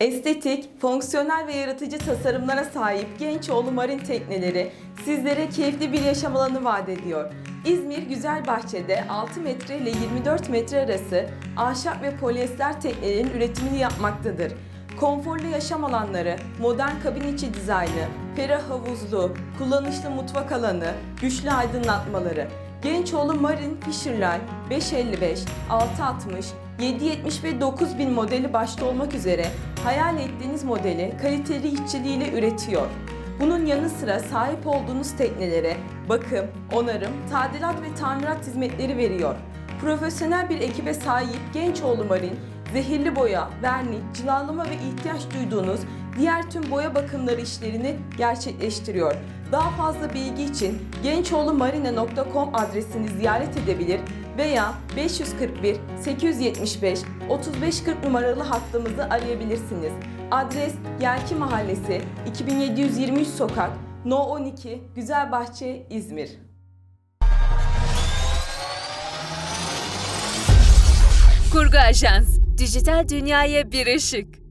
Estetik, fonksiyonel ve yaratıcı tasarımlara sahip Gençoğlu Marin Tekneleri sizlere keyifli bir yaşam alanı vaat ediyor. İzmir Güzelbahçe'de 6 metre ile 24 metre arası ahşap ve polyester teknelerin üretimini yapmaktadır. Konforlu yaşam alanları, modern kabin içi dizaynı, ferah havuzlu, kullanışlı mutfak alanı, güçlü aydınlatmaları, Gençoğlu Marin Fisherline 555, 660, 770 ve 9000 modeli başta olmak üzere hayal ettiğiniz modeli kaliteli işçiliğiyle üretiyor. Bunun yanı sıra sahip olduğunuz teknelere bakım, onarım, tadilat ve tamirat hizmetleri veriyor. Profesyonel bir ekibe sahip Gençoğlu Marin, zehirli boya, vernik, cilalama ve ihtiyaç duyduğunuz diğer tüm boya bakımları işlerini gerçekleştiriyor. Daha fazla bilgi için gençoğlumarine.com adresini ziyaret edebilir veya 541 875 3540 numaralı hattımızı arayabilirsiniz. Adres Yelki Mahallesi 2723 Sokak No 12 Güzelbahçe İzmir. Kurgu Ajans. Dijital dünyaya bir ışık.